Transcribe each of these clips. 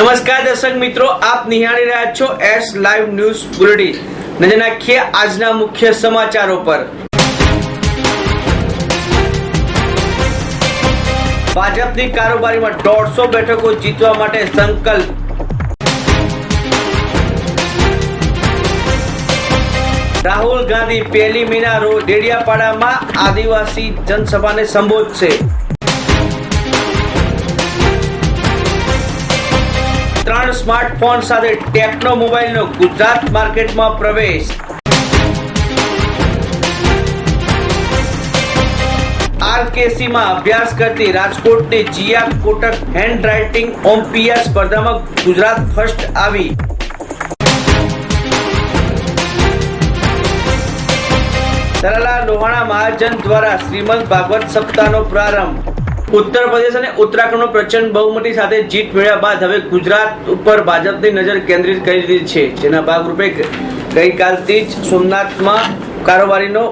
નમસ્કાર દર્શક મિત્રો, આપ નિહાળી રહ્યા છો એસ લાઈવ ન્યૂઝ બુલેટિન નજર નાખીએ આજના મુખ્ય સમાચારો પર. ભાજપની કારોબારીમાં દોઢસો બેઠકો જીતવા માટે સંકલ્પ. રાહુલ ગાંધી પહેલી મીના રોજ ડેડિયાપાડામાં આદિવાસી જનસભાને સંબોધશે. ત્રણ સ્માર્ટફોન સાથે ટેકનો મોબાઈલનો ગુજરાત માર્કેટમાં પ્રવેશ. આરકેસીમાં અભ્યાસ કરતી રાજકોટની Jiya Kotak hand writing olympiad સ્પર્ધામાં ગુજરાત ફર્સ્ટ આવી. તરલા લોહાણા મહાજન દ્વારા શ્રીમદ ભાગવત સપ્તાહનો પ્રારંભ. ઉત્તર પ્રદેશ અને ઉત્તરાખંડનો પ્રચંડ બહુમતી સાથે જીત મેળવ્યા બાદ હવે ગુજરાત ઉપર ભાજપની નજર કેન્દ્રિત કરી દીધી છે. જેના ભાગરૂપે ગઈકાલથી જ સોમનાથમાં કારોબારીનો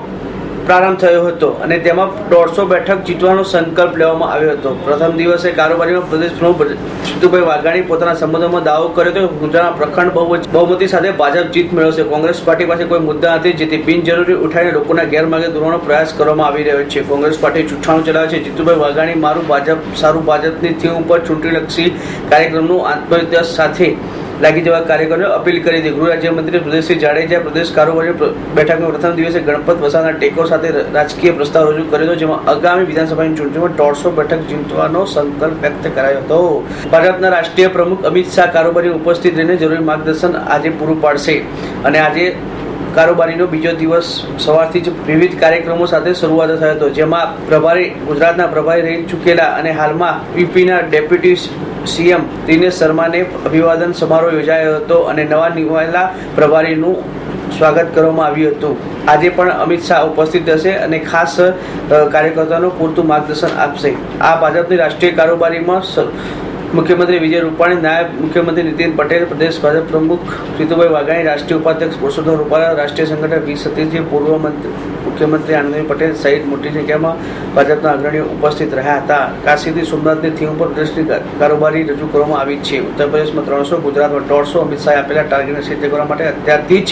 પ્રારંભ થયો હતો અને તેમાં દોઢસો બેઠક જીતવાનો સંકલ્પ લેવામાં આવ્યો હતો. પ્રથમ દિવસે કારોબારીમાં પ્રદેશ પ્રમુખ જીતુભાઈ વાઘાણી પોતાના સંબંધોમાં દાવો કર્યો કે ગુજરાતના પ્રખંડ બહુમત- સાથે ભાજપ જીત મેળવશે. કોંગ્રેસ પાર્ટી પાસે કોઈ મુદ્દા નથી, જેથી બિનજરૂરી ઉઠાઈને લોકોના ગેરમાર્ગે દોરવાનો પ્રયાસ કરવામાં આવી રહ્યો છે. કોંગ્રેસ પાર્ટી જૂઠાણું ચલાવે છે. જીતુભાઈ વાઘાણી, મારું ભાજપ, સારું ભાજપની થીમ ઉપર ચૂંટણીલક્ષી કાર્યક્રમનું આત્મવિશ્વાસ સાથે લાગી જવા કાર્યકરોને અપીલ કરી હતી. ગૃહ રાજ્યમંત્રી પ્રદેશસિંહ જાડેજા પ્રદેશ કારોબારી બેઠકમાં પ્રથમ દિવસે ગણપત વસાના ટેકો સાથે રાજકીય પ્રસ્તાવ રજૂ કર્યો હતો, જેમાં આગામી વિધાનસભાની ચૂંટણીમાં દોઢસો બેઠક જીતવાનો સંકલ્પ વ્યક્ત કરાયો હતો. ભાજપના રાષ્ટ્રીય પ્રમુખ અમિત શાહ કારોબારી ઉપસ્થિત રહીને જરૂરી માર્ગદર્શન આજે પૂરું પાડશે. અને આજે કારોબારીનો બીજો દિવસ સવારથી જ વિવિધ કાર્યક્રમો સાથે શરૂઆત થયો હતો, જેમાં પ્રભારી, ગુજરાતના પ્રભારી રહી ચૂકેલા અને હાલમાં યુપીના ડેપ્યુટી સીએમ દિનેશ શર્માને અભિવાદન સમારોહ યોજાયો હતો અને નવા નિવાયેલા પ્રભારીનું સ્વાગત કરવામાં આવ્યું હતું. આજે પણ અમિત શાહ ઉપસ્થિત હશે અને ખાસ કાર્યકર્તાનું પૂરતું માર્ગદર્શન આપશે. આ ભાજપની રાષ્ટ્રીય કારોબારીમાં મુખ્યમંત્રી વિજય રૂપાણી, નાયબ મુખ્યમંત્રી નીતિન પટેલ, પ્રદેશ ભાજપ પ્રમુખ જીતુભાઈ વાઘાણી, રાષ્ટ્રીય ઉપાધ્યક્ષ પુરુષોત્તમ રૂપાલા, રાષ્ટ્રીય સંગઠન વી. સતીશજી, પૂર્વ મંત્રી મુખ્યમંત્રી આનંદીબેન પટેલ સહિત મોટી સંખ્યામાં ભાજપના અગ્રણીઓ ઉપસ્થિત રહ્યા હતા. કાશીથી સોમનાથની થીમ પર પ્રદેશની કારોબારી રજૂ કરવામાં આવી છે. ઉત્તર પ્રદેશમાં ત્રણસો, ગુજરાતમાં દોઢસો અમિત શાહે આપેલા ટાર્ગેટને સિદ્ધ કરવા માટે અત્યારથી જ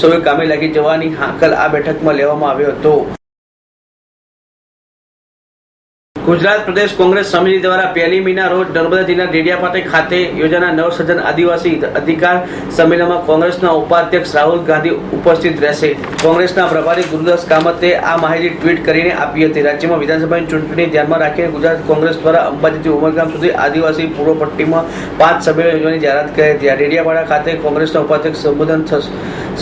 સૌએ કામે લાગી જવાની હાકલ આ બેઠકમાં લેવામાં આવ્યો હતો. ગુજરાત પ્રદેશ કોંગ્રેસ સમિતિ દ્વારા પહેલી મીના રોજ નર્મદા જિલ્લા ડેડિયાપાટે ખાતે યોજાનાર નવસર્જન આદિવાસી અધિકાર સંમેલનમાં કોંગ્રેસના ઉપાધ્યક્ષ રાહુલ ગાંધી ઉપસ્થિત રહેશે. કોંગ્રેસના પ્રભારી ગુરુદાસ કામતે આ માહિતી ટ્વીટ કરીને આપી હતી. રાજ્યમાં વિધાનસભાની ચૂંટણી ધ્યાનમાં રાખીને ગુજરાત કોંગ્રેસ દ્વારા અંબાજીથી ઉમરગામ સુધી આદિવાસી પૂર્વ પટ્ટીમાં પાંચ સંમેલન યોજવાની જાહેરાત કરી હતી. આ ખાતે કોંગ્રેસના ઉપાધ્યક્ષ સંબોધન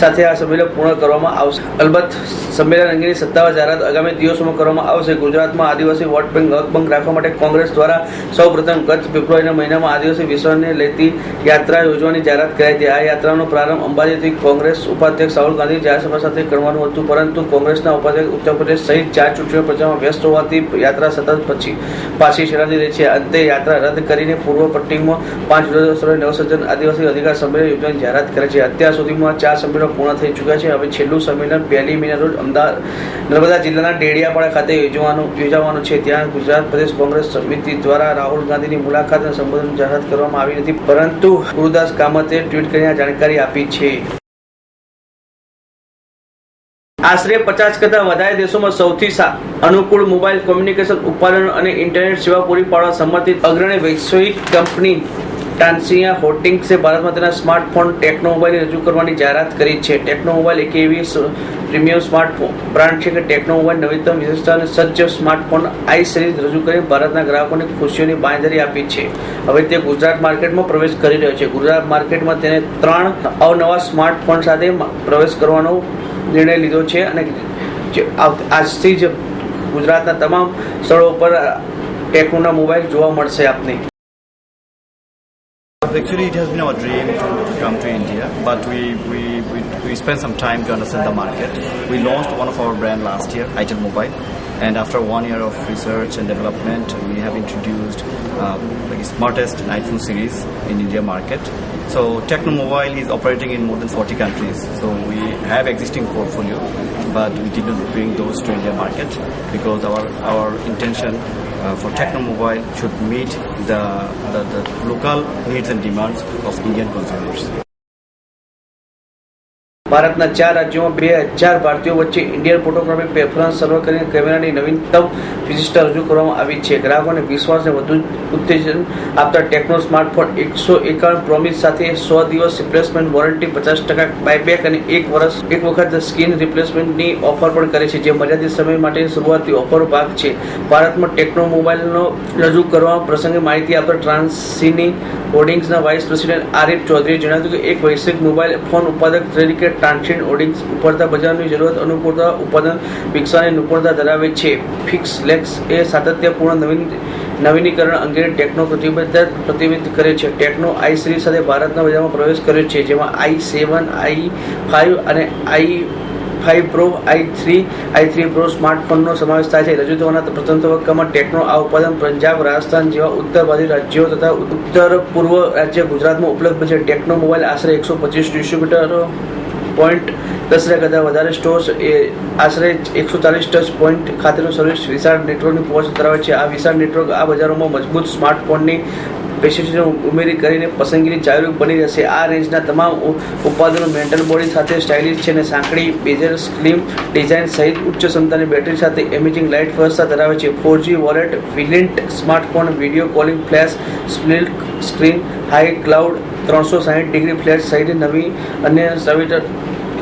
સાથે આ સંમેલન પૂર્ણ કરવામાં આવશે. અલબત્ત સંમેલન અંગેની સત્તાવાર જાહેરાત આગામી દિવસોમાં કરવામાં આવશે. ગુજરાતમાં આદિવાસી વોટ બેંક અકબંધ રાખવા માટે કોંગ્રેસ દ્વારા સૌ પ્રથમ ગત ફેબ્રુઆરીના મહિનામાં આદિવાસી વિશ્વને લેતી યાત્રા યોજવાની જાહેરાત કરાઈ હતી. આ યાત્રાનો પ્રારંભ અંબાજીથી કોંગ્રેસ ઉપાધ્યક્ષ રાહુલ ગાંધી જાહેરસભા સાથે કરવાનું હતું, પરંતુ કોંગ્રેસના ઉપાધ્યક્ષ ઉત્તર પ્રદેશ સહિત ચાર ચૂંટણીઓ પ્રચારમાં વ્યસ્ત હોવાથી યાત્રા સતત પછી પાછી શેરાતી રહી છે. અંતે યાત્રા રદ કરીને પૂર્વ પટ્ટીમાં પાંચ સ્થળોએ નવસર્જન આદિવાસી અધિકાર સંમેલન યોજવાની જાહેરાત કરે છે. અત્યાર સુધીમાં ચાર સંમેલનો પૂર્ણ થઈ ચૂક્યા છે. હવે છેલ્લું સંમેલન પહેલી મહિના રોજ અમદાવાદ નર્મદા જિલ્લાના ડેડિયાપાડા ખાતે યોજવાનું યોજાવાનું છે. ત્યાં ગુજરાત પ્રદેશ કોંગ્રેસ સમિતિ દ્વારા રાહુલ ગાંધીની મુલાકાત અને સંબોધન જાહેરાત કરવામાં આવી નથી, પરંતુ ગુરુદાસ કામતે ટ્વીટ કરીને જાણકારી આપી છે. આશરે પચાસ કરતાં વધારે દેશોમાં સૌથી અનુકૂળ મોબાઈલ કોમ્યુનિકેશન ઉત્પાદન અને ઇન્ટરનેટ સેવા પૂરી પાડવા સમર્થિત અગ્રણી વૈશ્વિક કંપની ટાન્સિયા હોર્ડિંગ્સે ભારતમાં તેના સ્માર્ટફોન ટેકનો મોબાઈલ રજૂ કરવાની જાહેરાત કરી છે. ટેકનો મોબાઈલ એક એવી પ્રીમિયમ સ્માર્ટફોન બ્રાન્ડ છે કે ટેકનો મોબાઈલ નવીનતમ, વિશેષતા અને સજ્જ સ્માર્ટફોન આઈ સિરીઝ રજૂ કરી ભારતના ગ્રાહકોને ખુશીઓની બાંયધરી આપી છે. હવે તે ગુજરાત માર્કેટમાં પ્રવેશ કરી રહ્યો છે. ગુજરાત માર્કેટમાં તેને ત્રણ અવનવા સ્માર્ટફોન સાથે પ્રવેશ કરવાનો નિર્ણય લીધો છે અને આજથી જ ગુજરાતના તમામ સ્થળો પર ટેકનોના મોબાઈલ જોવા મળશે આપને. Actually, it has been our dream to, to come to India, but we, we, we, we spent some time to understand the market. We launched one of our brand last year, Itel Mobile, and after one year of research and development, we have introduced uh, like smartest iPhone series in India market. So Techno Mobile is operating in more than 40 countries. So we have existing portfolio, but we did not bring those to India market because our our intention uh, for Techno Mobile should meet the, the, the local needs and demands of Indian consumers. ભારતના ચાર રાજ્યોમાં બે હજાર ભારતીયો વચ્ચે Indian photography preference સર્વે કરીને કેમેરાની નવીનતમ વિશિષ્ટતા રજૂ કરવામાં આવી છે. ગ્રાહકોને વિશ્વાસને વધુ ઉત્તેજન આપતા ટેકનો સ્માર્ટફોન એકસો એકાવન પ્રોમિસ સાથે સો દિવસ રિપ્લેસમેન્ટ વોરંટી પચાસ ટકા બાયબેક અને એક વર્ષ, એક વખત સ્કીન રિપ્લેસમેન્ટની ઓફર પણ કરે છે, જે મર્યાદિત સમય માટે શરૂઆતી ઓફર ભાગ છે. ભારતમાં ટેકનો મોબાઈલનો રજૂ કરવા પ્રસંગે માહિતી આપતા ટ્રાન્સીની હોર્ડિંગ્સના વાઇસ પ્રેસિડેન્ટ આરિફ ચૌધરીએ જણાવ્યું કે એક વૈશ્વિક મોબાઈલ ફોન ઉત્પાદક તરીકે ટ્રાન્સિન ઓડિંગ્સ ઉપરતા બજારની જરૂરત અનુકૂળતા ઉત્પાદન વિકસાવવાની નિપુણતા ધરાવે છે. ફિક્સ લેક્સ એ સાતત્યપૂર્ણ નવીન નવીનીકરણ અંગેની ટેકનો પ્રતિબદ્ધતા પ્રતિબિંબિત કરે છે. ટેકનો આઈ સિરીઝ સાથે ભારતના બજારમાં પ્રવેશ કર્યો છે, જેમાં આઈ સેવન, આઈ ફાઇવ અને I five pro, I three I three pro સ્માર્ટફોનનો સમાવેશ થાય છે. રજૂ થવાના પ્રથમ તબક્કામાં ટેકનો આ ઉત્પાદન પંજાબ, રાજસ્થાન જેવા ઉત્તરવાદી રાજ્યો તથા ઉત્તર પૂર્વ રાજ્ય ગુજરાતમાં ઉપલબ્ધ છે. ટેકનો મોબાઈલ આશરે એકસો પચીસ ડિસ્ટ્રીબ્યુટરો પોઈન્ટ દસ હજાર કરતાં વધારે સ્ટોર્સ એ આશરે એકસો ચાલીસ ટચ પોઈન્ટ ખાતેનું સર્વિસ વિશાળ નેટવર્કની પહોંચ ધરાવે છે. આ વિશાળ નેટવર્ક આ બજારોમાં મજબૂત સ્માર્ટફોનની પેશિશન ઉમેરી કરીને પસંદગીની ચાવીરૂપ બની રહેશે. આ રેન્જના તમામ ઉત્પાદનો મેન્ટલ બોડી સાથે સ્ટાઇલિશ છે અને સાંકડી બેઝર સ્લિમ ડિઝાઇન સહિત ઉચ્ચ ક્ષમતાની બેટરી સાથે એમેજિંગ લાઇટ વ્યવસ્થા ધરાવે છે. Four G wallet, વિલિન્ટ smartphone, video calling flash split screen, high cloud, ત્રણસો સાહીઠ ડિગ્રી ફ્લેશ સહિત નવી અન્ય સવિટર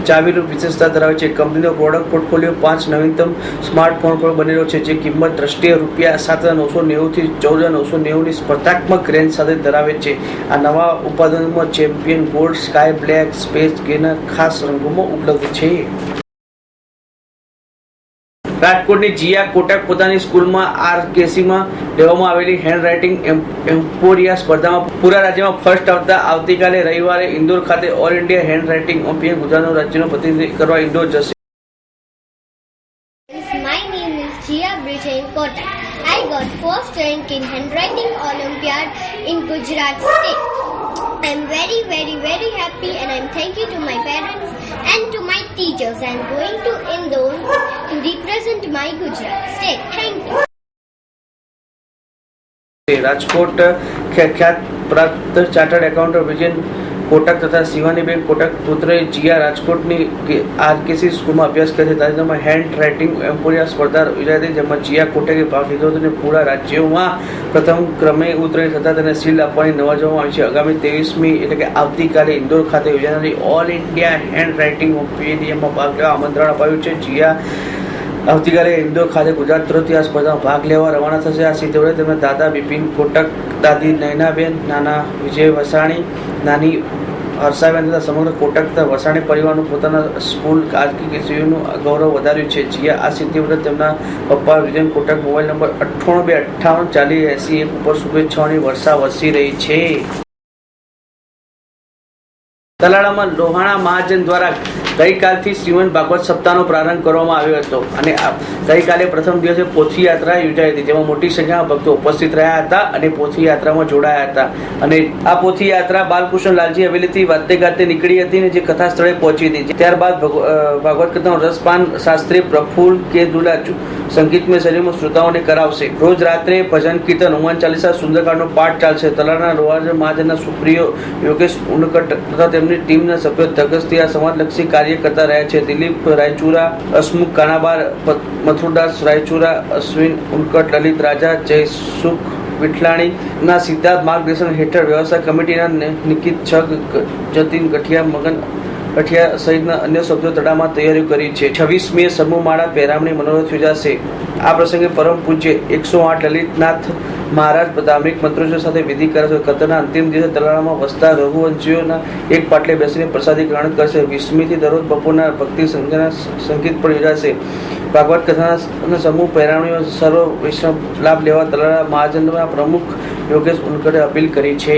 ચાવીરૂપ વિશેષતા ધરાવે છે. કંપનીનો પ્રોડક્ટ પોર્ટફોલિયો પાંચ નવીનતમ સ્માર્ટફોન પર બનેલો છે, જે કિંમત દ્રષ્ટિએ રૂપિયા સાત હજાર નવસો નેવુંથી ચૌદ હજાર નવસો નેવુંની સ્પર્ધાત્મક રેન્જ સાથે ધરાવે છે. આ નવા ઉત્પાદનોમાં champion gold sky black space ગ્રેના ખાસ રંગોમાં ઉપલબ્ધ છે. રાજકોટની જીયા કોટક પોતાની સ્કૂલમાં આરકેસીમાં લેવામાં આવેલી હેન્ડ રાઇટિંગ એમ્પોરિયા સ્પર્ધામાં પૂરા રાજ્યમાં ફર્સ્ટ આવતા આવતીકાલે રવિવારે ઇન્દોર ખાતે all India hand writing Olympian ગુજરાતનું રાજ્યનું પ્રતિનિધિત્વ કરવા ઇન્દોર જશે. I got first rank in handwriting Olympiad in Gujarat state. I'm very very very happy and I'm thank you to my parents and to my teachers. I'm going to Indore to represent my Gujarat state. Thank you. Rajkot ખ્યા- ખ્યાત પ્રાપ્ત chartered accountant Vijayan Kotak તથા શિવાનીબેન કોટક પુત્રએ જીયા રાજકોટની કે- RKC સ્કૂલમાં અભ્યાસ કરે છે તાજેતરમાં hand writing એમ્પોરિયા, સ્પર્ધા યોજાઈ હતી. જેમાં જીયા કોટકે ભાગ લીધો હતો અને પૂરા રાજ્યોમાં પ્રથમ ક્રમે ઉત્તરાયણ થતાં તેને સીલ આપવાની નવાજવામાં આવી છે. આગામી ત્રેવીસમી એટલે કે આવતીકાલે ઇન્દોર ખાતે યોજાનારી ઓલ ઇન્ડિયા હેન્ડ રાઇટિંગ ઓમ્પિયનમાં ભાગ લેવા આમંત્રણ અપાયું છે. જીયા આવતીકાલે ઇન્દોર ખાતે ગુજરાત તરફથી આ સ્પર્ધામાં ભાગ લેવા રવાના થશે. આ સિદ્ધવડે તેમના દાદા બિપિન કોટક, દાદી નયનાબેન, નાના વિજય વસાણી, નાની હર્ષાબેન તથા સમગ્ર કોટક તથા વસાણી પરિવારનું પોતાના સ્કૂલ કારકિર્દીનું ગૌરવ વધાર્યું છે. જ્યાં આ સિદ્ધિ બદલ તેમના પપ્પા વિજય કોટક મોબાઈલ નંબર અઠ્ઠાણું બે અઠ્ઠાવન ચાલીસ એસી એક ઉપર શુભેચ્છાઓની વર્ષા વરસી રહી છે. તલાળામાં લોહાણા મહાજન દ્વારા ગઈકાલથી શ્રીમદ ભાગવત સપ્તાહનો પ્રારંભ કરવામાં આવ્યો હતો. અને ગઈકાલે પ્રથમ દિવસે પોથી યાત્રા યોજાઈ હતી, જેમાં મોટી સંખ્યામાં ભક્તો ઉપસ્થિત રહ્યા હતા અને પોથી યાત્રામાં જોડાયા હતા. અને આ પોથી યાત્રા બાલકૃષ્ણ લાલજી હવેલીથી વાતે ગાતે નીકળી હતી અને જે કથા સ્થળે પહોંચી હતી. ત્યારબાદ ભગ- ભાગવત કથાનો રસપાન શાસ્ત્રી પ્રફુલ્લ કે દુલા સંગીતમય શરીરમાં શ્રોતાઓને કરાવશે. રોજ રાત્રે ભજન, કીર્તન, હનુમાન ચાલીસા, સુંદરકાંડનો પાઠ ચાલશે. તલાના રોવાજ મહાજનના સુપ્રિયો યોગેશ ઉનકટ તથા તેમની ટીમના સભ્યો ધગસથી આ સમાજલક્ષી કાર્ય કરતા રહ્યા છે. દિલીપ રાયચુરા, અસમુખ કાનાબાર મથુરદાસ રાયચુરા, અશ્વિન ઉનકટ, લલિત રાજા, જયસુખ વિઠલાણી ના સિદ્ધાર્થ માર્ગદર્શન હેઠળ વ્યવસાય કમિટીના નિકિત છગ જતીન ગઠિયા, મગન ગઠિયા સહિતના અન્ય સભ્યો તડામાં તૈયારીઓ કરી છે. છવ્વીસ મે સમૂહમાળા પહેરામણી મનોરથ યોજાશે. આ પ્રસંગે પરમ પૂજ્ય એકસો આઠ લલિતનાથ મહારાજ ધાર્મિક મંત્રોચ્ચાર સાથે વિધિ કરાશે. કથાના અંતિમ દિવસે તલાળામાં વસતા રઘુવંશીઓના એક પાટલે બેસીને પ્રસાદી ગ્રહણ કરશે. વીસમીથી દરરોજ બપોરના ભક્તિ સંઘના સંગીત પણ યોજાશે. ભાગવત કથાના સમૂહ પહેરામણીઓ સર્વ વૈષ્ણવ લાભ લેવા તલાળા મહાજનના પ્રમુખ યોગેશ ઉનકરે અપીલ કરી છે.